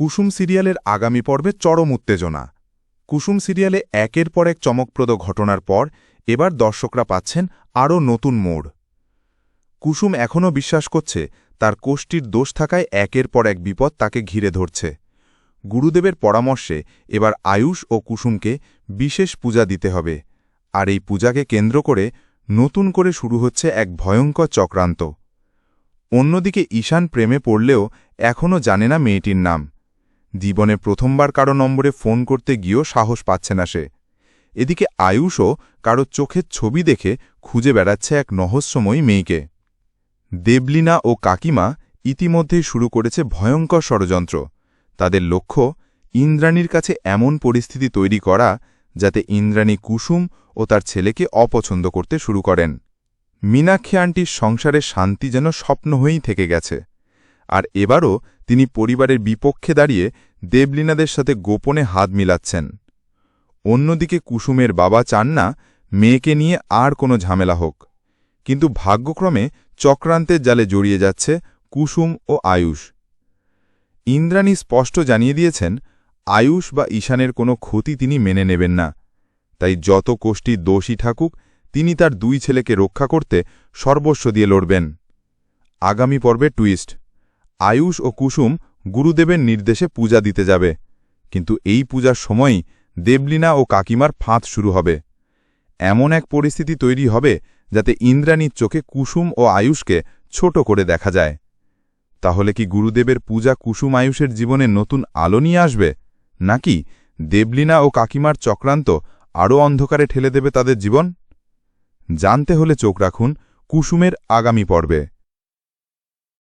কুসুম সিরিয়ালের আগামী পর্বে চরম উত্তেজনা। কুসুম সিরিয়ালে একের পর এক চমকপ্রদ ঘটনার পর এবার দর্শকরা পাচ্ছেন আরও নতুন মোড়। কুসুম এখনও বিশ্বাস করছে, তার কোষ্ঠীর দোষ থাকায় একের পর এক বিপদ তাকে ঘিরে ধরছে। গুরুদেবের পরামর্শে এবার আয়ুষ ও কুসুমকে বিশেষ পূজা দিতে হবে, আর এই পূজাকে কেন্দ্র করে নতুন করে শুরু হচ্ছে এক ভয়ঙ্কর চক্রান্ত। অন্যদিকে ঈশান প্রেমে পড়লেও এখনও জানে না মেয়েটির নাম। জীবনে প্রথমবার কারও নম্বরে ফোন করতে গিয়েও সাহস পাচ্ছে না সে। এদিকে আয়ুষও কারও চোখের ছবি দেখে খুঁজে বেড়াচ্ছে এক নহস্যময়ী মেয়েকে। দেবলিনা ও কাকিমা ইতিমধ্যেই শুরু করেছে ভয়ঙ্কর ষড়যন্ত্র। তাদের লক্ষ্য, ইন্দ্রাণীর কাছে এমন পরিস্থিতি তৈরি করা যাতে ইন্দ্রাণী কুসুম ও তার ছেলেকে অপছন্দ করতে শুরু করেন। মীনাক্ষী আন্টির সংসারে শান্তি যেন স্বপ্ন হয়েই থেকে গেছে। আর এবারও তিনি পরিবারের বিপক্ষে দাঁড়িয়ে দেবলীনাদের সাথে গোপনে হাত মিলাচ্ছেন। অন্যদিকে কুসুমের বাবা চান না মেয়েকে নিয়ে আর কোনো ঝামেলা হোক। কিন্তু ভাগ্যক্রমে চক্রান্তের জালে জড়িয়ে যাচ্ছে কুসুম ও আয়ুষ। ইন্দ্রাণী স্পষ্ট জানিয়ে দিয়েছেন, আয়ুষ বা ঈশানের কোনো ক্ষতি তিনি মেনে নেবেন না। তাই যত কোষ্ঠী দোষী থাকুক তিনি তার দুই ছেলেকে রক্ষা করতে সর্বস্ব দিয়ে লড়বেন। আগামী পর্বে টুইস্ট। আয়ুষ ও কুসুম গুরুদেবের নির্দেশে পূজা দিতে যাবে। কিন্তু এই পূজার সময়ই দেবলীনা ও কাকিমার ফাঁদ শুরু হবে। এমন এক পরিস্থিতি তৈরি হবে যাতে ইন্দ্রাণীর চোখে কুসুম ও আয়ুষকে ছোট করে দেখা যায়। তাহলে কি গুরুদেবের পূজা কুসুম আয়ুষের জীবনে নতুন আলো নিয়ে আসবে? নাকি দেবলীনা ও কাকিমার চক্রান্ত আরও অন্ধকারে ঠেলে দেবে তাদের জীবন? জানতে হলে চোখ রাখুন, কুসুমের আগামী পর্বে।